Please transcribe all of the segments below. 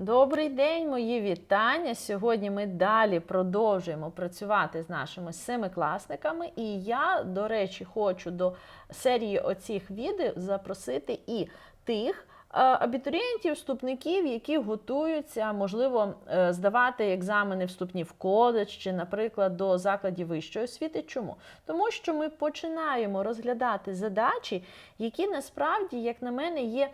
Добрий день, мої вітання. Сьогодні ми далі продовжуємо працювати з нашими семикласниками. І я, до речі, хочу до серії оцих відео запросити і тих. е, Абітурієнтів, вступників, які готуються, можливо, е, здавати екзамени вступні в коледж чи, наприклад, до закладів вищої освіти. Чому? Тому що ми починаємо розглядати задачі, які насправді, як на мене, є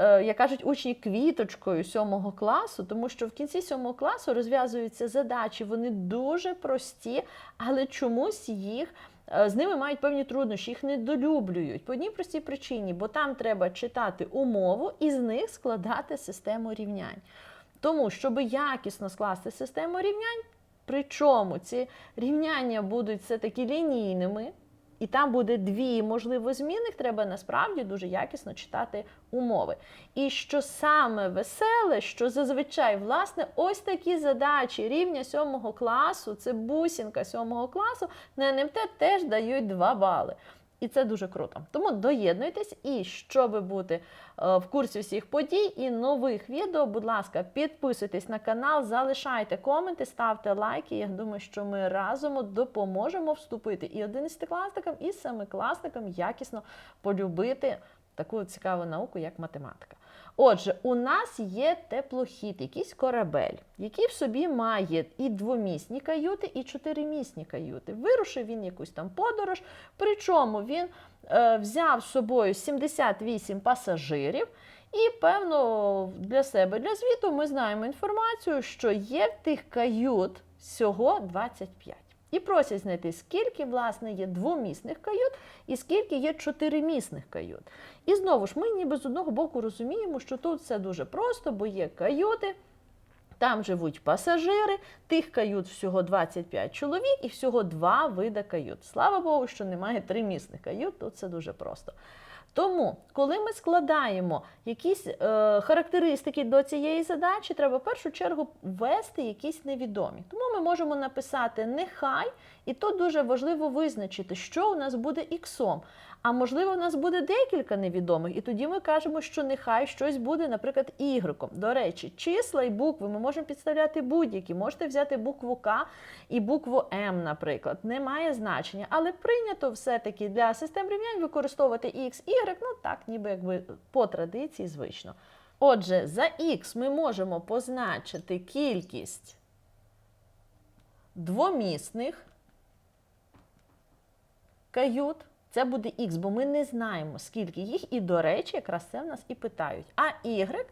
як кажуть учні квіточкою сьомого класу, тому що в кінці сьомого класу розв'язуються задачі, вони дуже прості, але чомусь їх. е, З ними мають певні труднощі, їх недолюблюють по одній простій причині, бо там треба читати умову і з них складати систему рівнянь. Тому, щоб якісно скласти систему рівнянь, причому ці рівняння будуть все-таки лінійними, і там буде дві, можливо, змінних, треба насправді дуже якісно читати умови. І що саме веселе, що зазвичай, власне, ось такі задачі рівня сьомого класу, це бусінка сьомого класу, на НМТ теж дають 2 бали. І це дуже круто. Тому доєднуйтесь, і щоб бути е, в курсі всіх подій і нових відео, будь ласка, підписуйтесь на канал, залишайте коменти, ставте лайки. Я думаю, що ми разом допоможемо вступити і одинадцятикласникам, і семикласникам якісно полюбити таку цікаву науку, як математика. Отже, у нас є теплохід, якийсь корабель, який в собі має і двомісні каюти, і чотиримісні каюти. Вирушив він якусь там подорож, причому він е, взяв з собою 78 пасажирів. І, певно, для себе, для звіту ми знаємо інформацію, що є в тих кают всього 25. І просять знайти, скільки, власне, є двомісних кают і скільки є чотиримісних кают. І знову ж, ми ніби з одного боку розуміємо, що тут все дуже просто, бо є каюти, там живуть пасажири, тих кают всього 25 чоловік і всього два вида кают. Слава Богу, що немає тримісних кают, тут це дуже просто. Тому, коли ми складаємо якісь е, характеристики до цієї задачі, треба в першу чергу ввести якісь невідомі. Тому ми можемо написати нехай, і тут дуже важливо визначити, що у нас буде іксом. А можливо, у нас буде декілька невідомих, і тоді ми кажемо, що нехай щось буде, наприклад, ігреком. До речі, числа і букви ми можемо підставляти будь-які. Можете взяти букву К і букву М, наприклад. Немає значення, але прийнято все-таки для систем рівнянь використовувати X, Y, ну так, ніби якби по традиції звично. Отже, за X ми можемо позначити кількість двомісних кают. Це буде Х, бо ми не знаємо, скільки їх, і, до речі, якраз це в нас і питають. А Y,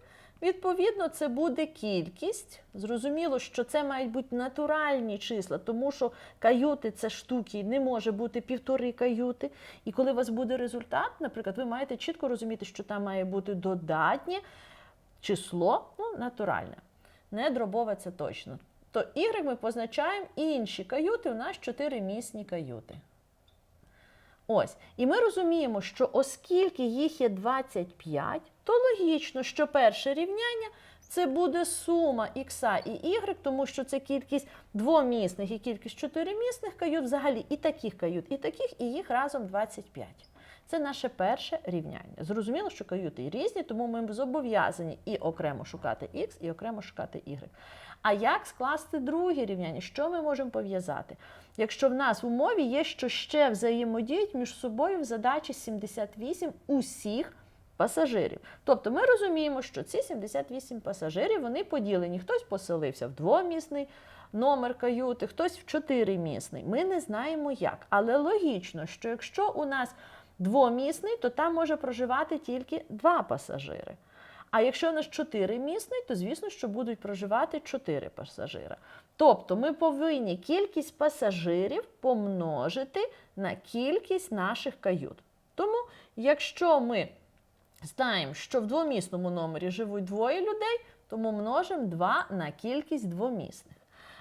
відповідно, це буде кількість. Зрозуміло, що це мають бути натуральні числа, тому що каюти це штуки, не може бути півтори каюти. І коли у вас буде результат, наприклад, ви маєте чітко розуміти, що там має бути додатнє число, ну, натуральне. Не дробове це точно. То Y ми позначаємо інші каюти, у нас чотиримісні каюти. Ось. І ми розуміємо, що оскільки їх є 25, то логічно, що перше рівняння це буде сума ікса і y, тому що це кількість двомісних і кількість чотиримісних кают, взагалі і таких кают, і таких, і їх разом 25. Це наше перше рівняння. Зрозуміло, що каюти різні, тому ми зобов'язані і окремо шукати х, і окремо шукати y. А як скласти друге рівняння? Що ми можемо пов'язати? Якщо в нас в умові є, що ще взаємодіють між собою в задачі 78 усіх пасажирів. Тобто ми розуміємо, що ці 78 пасажирів вони поділені. Хтось поселився в двомісний номер каюти, хтось в чотиримісний. Ми не знаємо як. Але логічно, що якщо у нас двомісний, то там може проживати тільки два пасажири. А якщо у нас чотиримісний, то звісно, що будуть проживати чотири пасажира. Тобто ми повинні кількість пасажирів помножити на кількість наших кают. Тому, якщо ми знаємо, що в двомісному номері живуть двоє людей, тому множимо 2 на кількість двомісних.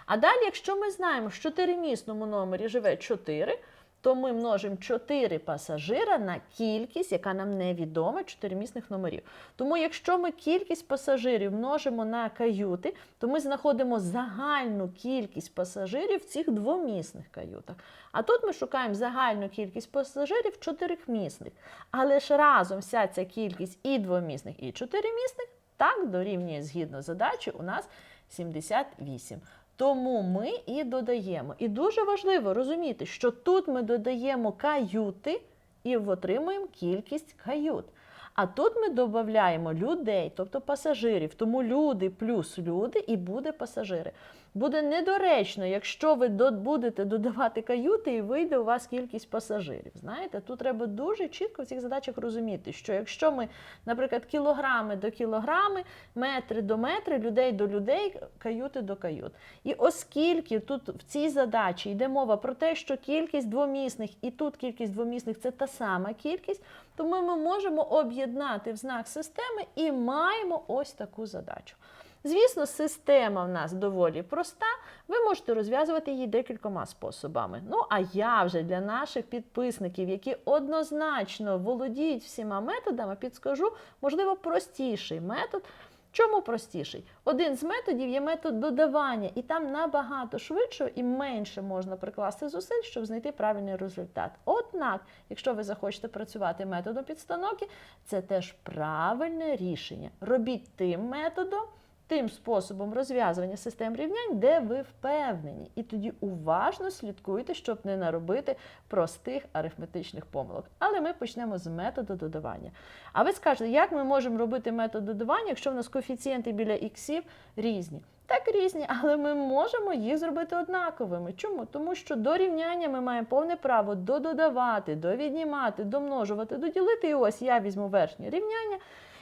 А далі, якщо ми знаємо, що в чотиримісному номері живе 4, то ми множимо 4 пасажира на кількість, яка нам невідома, чотиримісних номерів. Тому, якщо ми кількість пасажирів множимо на каюти, то ми знаходимо загальну кількість пасажирів в цих двомісних каютах. А тут ми шукаємо загальну кількість пасажирів в чотирьохмісних. Але ж разом вся ця кількість і двомісних, і чотиримісних так дорівнює згідно задачі у нас 78. Тому ми і додаємо. І дуже важливо розуміти, що тут ми додаємо каюти і отримуємо кількість кают. А тут ми додаємо людей, тобто пасажирів. Тому люди плюс люди і буде пасажири. Буде недоречно, якщо ви будете додавати каюти і вийде у вас кількість пасажирів. Знаєте, тут треба дуже чітко в цих задачах розуміти, що якщо ми, наприклад, кілограми до кілограми, метри до метри, людей до людей, каюти до кают. І оскільки тут в цій задачі йде мова про те, що кількість двомісних і тут кількість двомісних це та сама кількість, тому ми можемо об'єднати в знак системи і маємо ось таку задачу. Звісно, система в нас доволі проста. Ви можете розв'язувати її декількома способами. Ну, а я вже для наших підписників, які однозначно володіють всіма методами, підскажу, можливо, простіший метод. Чому простіший? Один з методів є метод додавання, і там набагато швидше і менше можна прикласти зусиль, щоб знайти правильний результат. Однак, якщо ви захочете працювати методом підстановки, це теж правильне рішення. Робіть тим методом, тим способом розв'язування систем рівнянь, де ви впевнені. І тоді уважно слідкуйте, щоб не наробити простих арифметичних помилок. Але ми почнемо з методу додавання. А ви скажете, як ми можемо робити метод додавання, якщо в нас коефіцієнти біля іксів різні? Так різні, але ми можемо їх зробити однаковими. Чому? Тому що до рівняння ми маємо повне право додавати, довіднімати, домножувати, доділити. І ось я візьму верхнє рівняння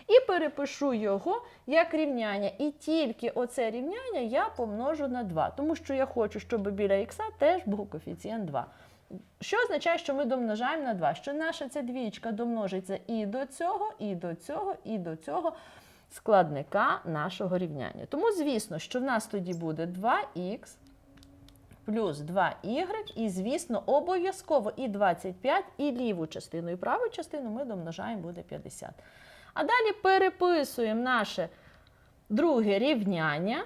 і перепишу його як рівняння. І тільки оце рівняння я помножу на 2, тому що я хочу, щоб біля х теж був коефіцієнт 2. Що означає, що ми домножаємо на 2? Що наша ця двічка домножиться і до цього, і до цього, і до цього складника нашого рівняння. Тому, звісно, що в нас тоді буде 2х плюс 2y, і, звісно, обов'язково і 25, і ліву частину, і праву частину ми домножаємо буде 50. А далі переписуємо наше друге рівняння,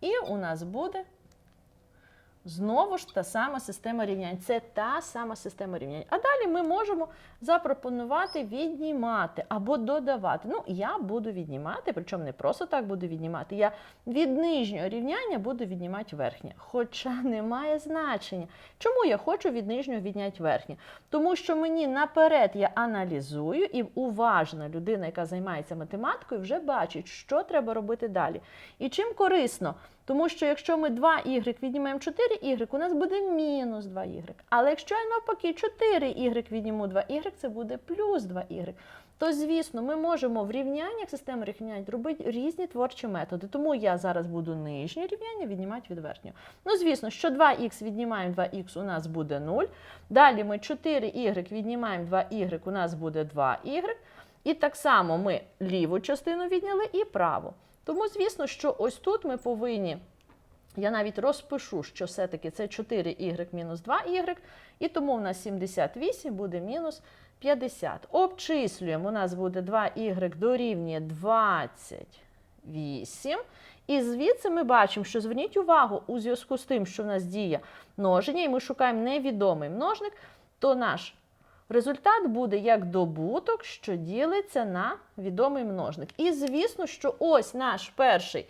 і у нас буде знову ж та сама система рівнянь. Це та сама система рівнянь. А далі ми можемо запропонувати віднімати або додавати. Ну, я буду віднімати, причому не просто так буду віднімати. Я від нижнього рівняння буду віднімати верхнє. Хоча немає значення. Чому я хочу від нижнього відняти верхнє? Тому що мені наперед я аналізую, і уважна людина, яка займається математикою, вже бачить, що треба робити далі. І чим корисно. Тому що якщо ми 2y віднімаємо 4y, у нас буде мінус 2y. Але якщо я навпаки 4y відніму 2y, це буде плюс 2y. То, звісно, ми можемо в рівняннях системи рівнянь робити різні творчі методи. Тому я зараз буду нижнє рівняння віднімати від верхнього. Ну, звісно, що 2х віднімаємо 2х, у нас буде 0. Далі ми 4y віднімаємо 2y, у нас буде 2y. І так само ми ліву частину відняли і праву. Тому, звісно, що ось тут ми повинні, я навіть розпишу, що все-таки це 4y мінус 2y, і тому у нас 78 буде мінус 50. Обчислюємо, у нас буде 2y дорівнює 28. І звідси ми бачимо, що зверніть увагу, у зв'язку з тим, що в нас діє множення, і ми шукаємо невідомий множник, то наш результат буде як добуток, що ділиться на відомий множник. І звісно, що ось наш перший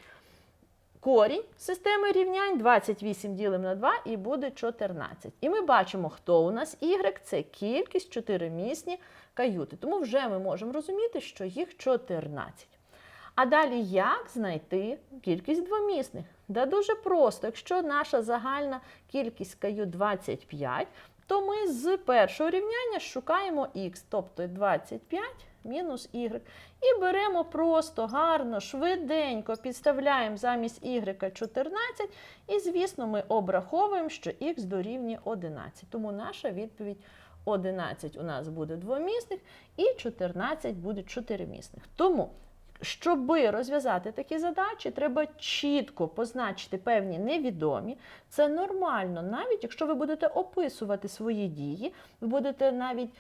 корінь системи рівнянь 28 ділимо на 2 і буде 14. І ми бачимо, хто у нас y, це кількість чотиримісні каюти. Тому вже ми можемо розуміти, що їх 14. А далі як знайти кількість двомісних? Да дуже просто. Якщо наша загальна кількість кают 25, то ми з першого рівняння шукаємо х, тобто 25 мінус y. І беремо просто гарно, швиденько підставляємо замість y 14. І, звісно, ми обраховуємо, що х дорівнює 11. Тому наша відповідь 11 у нас буде двомісних і 14 буде чотиримісних. Тому Щоби розв'язати такі задачі, треба чітко позначити певні невідомі. Це нормально, навіть якщо ви будете описувати свої дії, ви будете навіть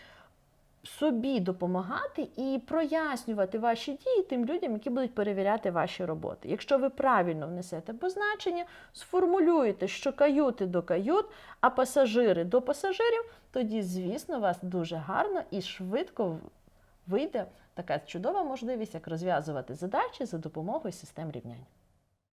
собі допомагати і прояснювати ваші дії тим людям, які будуть перевіряти ваші роботи. Якщо ви правильно внесете позначення, сформулюєте, що каюти до кают, а пасажири до пасажирів, тоді, звісно, вас дуже гарно і швидко вийде така чудова можливість, як розв'язувати задачі за допомогою систем рівнянь.